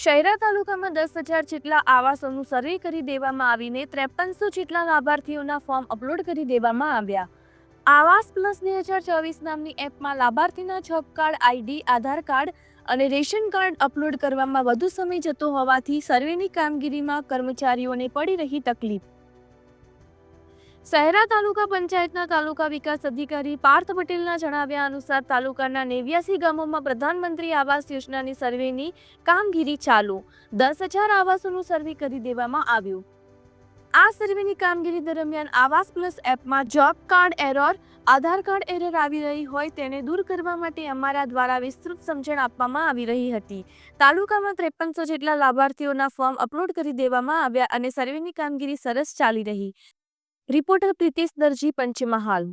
શહેરા તાલુકામાં દસ હજાર જેટલા આવાસોનું સર્વે કરી દેવામાં આવીને ત્રેપનસો જેટલા લાભાર્થીઓના ફોર્મ અપલોડ કરી દેવામાં આવ્યા. આવાસ પ્લસ બે હજાર ચોવીસ નામની એપમાં લાભાર્થીના job card, ID, Aadhaar card અને રેશન કાર્ડ અપલોડ કરવામાં વધુ સમય જતો હોવાથી સર્વેની કામગીરીમાં કર્મચારીઓને પડી રહી તકલીફ. શહેરા તાલુકા પંચાયતના તાલુકા વિકાસ અધિકારી પાર્થ પટેલના જણાવ્યા અનુસાર તાલુકાના નેવ્યાસી ગામોમાં પ્રધાનમંત્રી આવાસ યોજનાની સર્વેની કામગીરી ચાલુ. દસ હજાર આવાસોનું સર્વે કરી દેવામાં આવ્યું. આ સર્વેની કામગીરી દરમિયાન આવાસ પ્લસ એપમાં job card error, Aadhaar card error આવી રહી હોય તેને દૂર કરવા માટે અમારા દ્વારા વિસ્તૃત સમજણ આપવામાં આવી રહી હતી. તાલુકામાં ત્રેપનસો જેટલા લાભાર્થીઓના ફોર્મ અપલોડ કરી દેવામાં આવ્યા અને સર્વેની કામગીરી સરસ ચાલી રહી. રિપોર્ટર પ્રિતેશ દરજી પંચમહાલ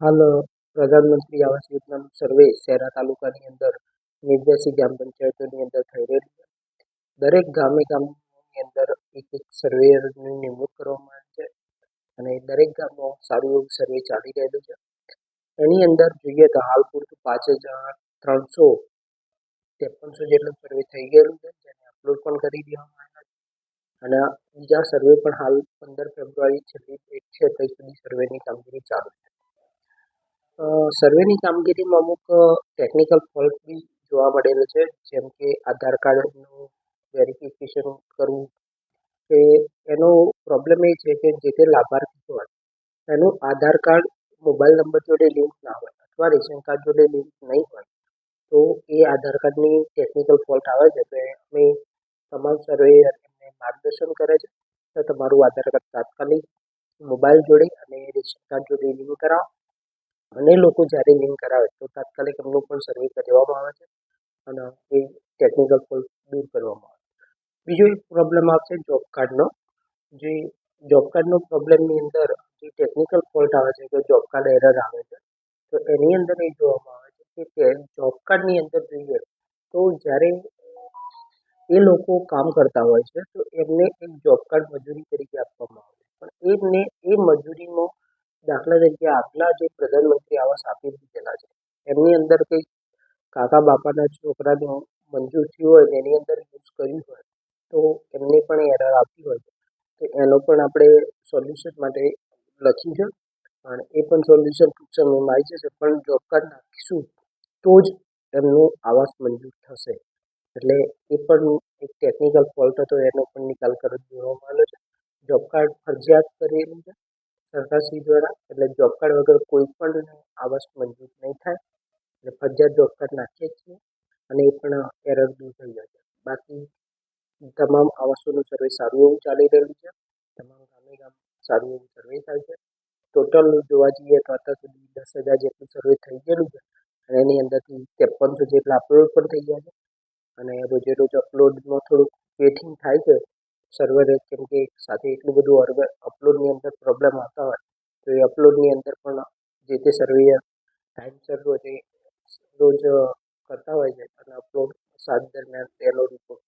હાલ, પ્રધાનમંત્રી આવાસ યોજનાનું સર્વે શહેરા તાલુકાની અંદર નિર્દેશી ગ્રામ પંચાયતોની અંદર થઈ રહેલું દરેક ગામે ગામની અંદર એક એક સર્વેયરની નિમણૂક કરવામાં આવી છે અને દરેક ગામમાં સારું એવું સર્વે ચાલી રહેલું છે. એની અંદર જોઈએ તો હાલ પૂરતું પાંચ હજાર ત્રણસો ત્રેપનસો જેટલું સર્વે થઈ ગયેલું છે, જેને અપલોડ પણ કરી દેવામાં અને બીજા સર્વે પણ હાલ પંદર ફેબ્રુઆરી છેલ્લી ડેટ છે ત્યાં સુધી સર્વેની કામગીરી ચાલુ છે. સર્વેની કામગીરીમાં અમુક ટેકનિકલ ફોલ્ટ બી જોવા મળેલો છે, જેમ કે આધાર કાર્ડનું વેરિફિકેશન કરવું. કે એનો પ્રોબ્લેમ એ છે કે જે તે લાભાર્થી હોય, એનું આધાર કાર્ડ મોબાઈલ નંબર જોડે લિંક ના હોય અથવા રેશન કાર્ડ જોડે લિંક નહીં હોય, તો એ આધાર કાર્ડની ટેકનિકલ ફોલ્ટ આવે છે. તો અમે તમામ એમને માર્ગદર્શન કરે છે. તો તમારું આધાર કાર્ડ તાત્કાલિક મોબાઈલ જોડે અને રેશન કાર્ડ જોડે લિંક કરાવો. અને લોકો જ્યારે લિંક કરાવે તો તાત્કાલિક એમનું પણ સર્વે કરવામાં આવે છે અને એ ટેકનિકલ ફોલ્ટ દૂર કરવામાં આવે છે. બીજો એક પ્રોબ્લેમ આવશે જોબ કાર્ડનો જે જોબ કાર્ડનો પ્રોબ્લેમની અંદર જે ટેકનિકલ ફોલ્ટ આવે છે કે જોબ કાર્ડ એરર આવે છે, તો એની અંદર એ જોવામાં આવે છે કે જોબ કાર્ડની અંદર જોઈએ તો જ્યારે એ લોકો કામ કરતા હોય છે, તો એમને એક જોબ કાર્ડ મજૂરી તરીકે આપવામાં આવે પણ એમને, એ મજૂરીનો દાખલા તરીકે આટલા જે પ્રધાનમંત્રી આવાસ આપી દીધેલા છે, એમની અંદર કંઈક કાકા બાપાના છોકરાને મંજૂર થયું હોય એની અંદર યુઝ કર્યું હોય, તો એમને પણ એરર આપી હોય તો એનો પણ આપણે સોલ્યુશન માટે લખ્યું છે અને એ પણ સોલ્યુશન ટૂંક સમયમાં આવી જશે, પણ જોબ કાર્ડ નાખીશું તો જ એમનું આવાસ મંજૂર થશે. એટલે એ પણ એક ટેકનિકલ ફોલ્ટ હતો, એનો પણ નિકાલ કરી દેવામાં આવ્યો છે. જોબ કાર્ડ ફરજિયાત કરેલું છે, સરકારશ્રી દ્વારા. એટલે જોબ કાર્ડ વગર કોઈ પણ આવાસ મંજૂર નહીં થાય. એટલે ફરજિયાત જોબ કાર્ડ નાખીએ છીએ અને એ પણ એરર દૂર થઈ જાય છે. બાકી તમામ આવાસોનું સર્વે સારું એવું ચાલી રહ્યું છે. તમામ ગામે ગામ સારું એવું સર્વે થાય છે. ટોટલ જોવા જઈએ તો અત્યાર સુધી દસ હજાર જેટલું સર્વે થઈ ગયેલું છે. અને એની અંદરથી ત્રેપનસો જેટલા અપલોડ પણ થઈ ગયા છે. અને રોજે રોજ અપલોડમાં થોડુંક વેટિંગ થાય છે સર્વરે કેમ કે સાથે એટલું બધું અપલોડની અંદર પ્રોબ્લેમ આવતા હોય, તો એ અપલોડની અંદર પણ જે તે સર્વેયર ટાઈમસર રોજે રોજ કરતા હોય છે અને અપલોડ સાત દરમિયાન તેનો રિપોર્ટ